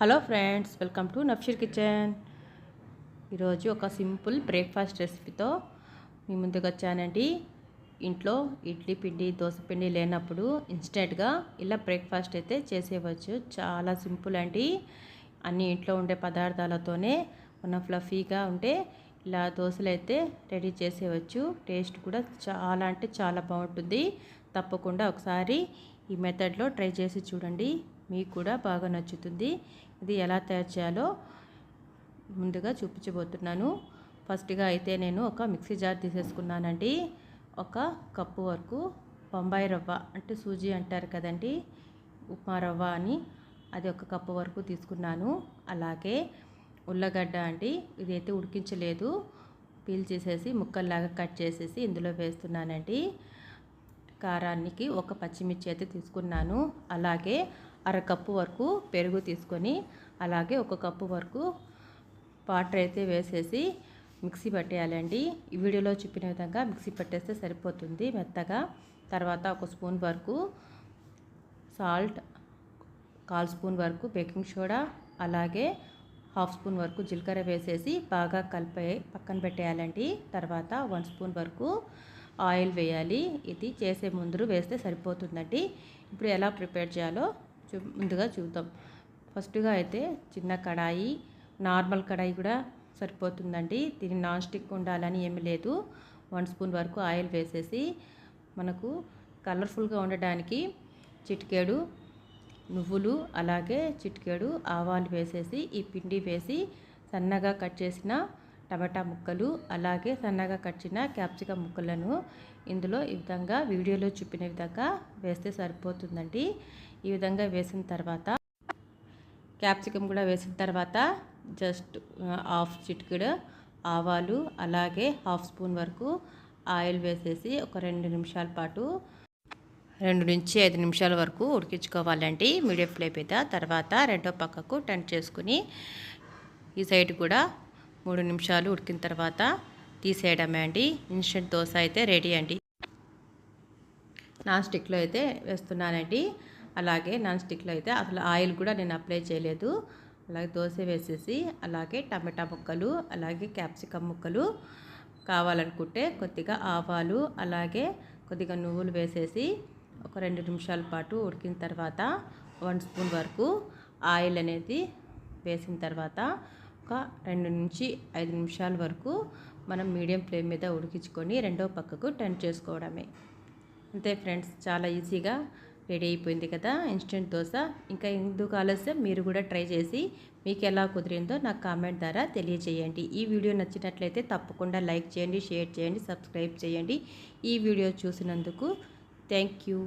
Hello friends welcome to Nafsheer kitchen. ఈరోజు ఒక simple breakfast రెసిపీతో మీ ముందుకు వచ్చానండి. ఇంట్లో ఇడ్లీ పిండి దోశ పిండి లేనప్పుడు ఇన్స్టెంట్గా ఇలా బ్రేక్ఫాస్ట్ అయితే చేసేవచ్చు చాలా సింపుల్ అండి. అన్ని ఇంట్లో ఉండే పదార్థాలతోనే మనం ఫ్లఫీగా ఉంటే ఇలా దోశలు అయితే రెడీ చేసేవచ్చు టేస్ట్ కూడా చాలా అంటే చాలా బాగుంటుంది. తప్పకుండా ఒకసారి ఈ మెథడ్లో ట్రై చేసి చూడండి. మీకు కూడా బాగా నచ్చుతుంది. ఇది ఎలా తయారు చేయాలో ముందుగా చూపించబోతున్నాను. ఫస్ట్గా అయితే నేను ఒక మిక్సీ జార్ తీసేసుకున్నానండి. ఒక కప్పు వరకు బొంబాయి రవ్వ అంటే సూజీ అంటారు కదండి ఉప్మా రవ్వ అని అది ఒక కప్పు వరకు తీసుకున్నాను. అలాగే ఉల్లగడ్డ అండి ఇదైతే ఉడికించలేదు. పీల్ చేసేసి ముక్కల్లాగా కట్ చేసేసి ఇందులో వేస్తున్నానండి. కారానికి ఒక పచ్చిమిర్చి అయితే తీసుకున్నాను. అలాగే అరకప్పు వరకు పెరుగు తీసుకొని అలాగే ఒక కప్పు వరకు వాటర్ అయితే వేసేసి మిక్సీ పట్టేయాలండి. ఈ వీడియోలో చెప్పిన విధంగా మిక్సీ పట్టేస్తే సరిపోతుంది మెత్తగా. తర్వాత ఒక స్పూన్ వరకు సాల్ట్ కాల్ స్పూన్ వరకు బేకింగ్ సోడా అలాగే హాఫ్ స్పూన్ వరకు జీలకర్ర వేసేసి బాగా కలిపే పక్కన పెట్టేయాలండి. తర్వాత వన్ స్పూన్ వరకు ఆయిల్ వేయాలి. ఇది చేసే ముందు వేస్తే సరిపోతుందండి. ఇప్పుడు ఎలా ప్రిపేర్ చేయాలో చూ ముందుగా చూద్దాం. ఫస్ట్గా అయితే చిన్న కడాయి నార్మల్ కడాయి కూడా సరిపోతుందండి. దీన్ని నాన్ స్టిక్ ఉండాలని ఏమి లేదు. వన్ స్పూన్ వరకు ఆయిల్ వేసేసి మనకు కలర్ఫుల్గా ఉండడానికి చిటికేడు నువ్వులు అలాగే చిటికేడు ఆవాలు వేసేసి ఈ పిండి వేసి సన్నగా కట్ చేసిన టమాటా ముక్కలు అలాగే సన్నగా కట్టిన క్యాప్సికం క్యాప్సికమ్ ముక్కలను ఇందులో ఈ విధంగా వీడియోలో చూపిన విధంగా వేస్తే సరిపోతుందండి. ఈ విధంగా వేసిన తర్వాత క్యాప్సికమ్ కూడా వేసిన తర్వాత జస్ట్ హాఫ్ చిటికెడు ఆవాలు అలాగే హాఫ్ స్పూన్ వరకు ఆయిల్ వేసేసి ఒక రెండు నిమిషాల పాటు రెండు నుంచి ఐదు నిమిషాల వరకు ఉడికించుకోవాలండి. మీడియం ఫ్లేమ్ మీద తర్వాత రెండో పక్కకు టర్న్ చేసుకుని ఈ సైడ్ కూడా మూడు నిమిషాలు ఉడికిన తర్వాత తీసేయడమే అండి. ఇన్స్టెంట్ దోశ అయితే రెడీ అండి. నాన్ స్టిక్లో అయితే వేస్తున్నానండి. అలాగే నాన్ స్టిక్లో అయితే అసలు ఆయిల్ కూడా నేను అప్లై చేయలేదు. అలాగే దోశ వేసేసి అలాగే టమాటా ముక్కలు అలాగే క్యాప్సికమ్ ముక్కలు కావాలనుకుంటే కొద్దిగా ఆవాలు అలాగే కొద్దిగా నువ్వులు వేసేసి ఒక రెండు నిమిషాల పాటు ఉడికిన తర్వాత వన్ స్పూన్ వరకు ఆయిల్ అనేది వేసిన తర్వాత ఒక రెండు నుంచి ఐదు నిమిషాల వరకు మనం మీడియం ఫ్లేమ్ మీద ఉడికించుకొని రెండో పక్కకు టర్న్ చేసుకోవడమే. అంతే ఫ్రెండ్స్ చాలా ఈజీగా రెడీ అయిపోయింది కదా ఇన్స్టెంట్ దోశ. ఇంకా ఎందుకు ఆలస్యం మీరు కూడా ట్రై చేసి మీకు ఎలా కుదిరిందో నాకు కామెంట్ ద్వారా తెలియజేయండి. ఈ వీడియో నచ్చినట్లయితే తప్పకుండా లైక్ చేయండి షేర్ చేయండి సబ్స్క్రైబ్ చేయండి. ఈ వీడియో చూసినందుకు థ్యాంక్ యూ.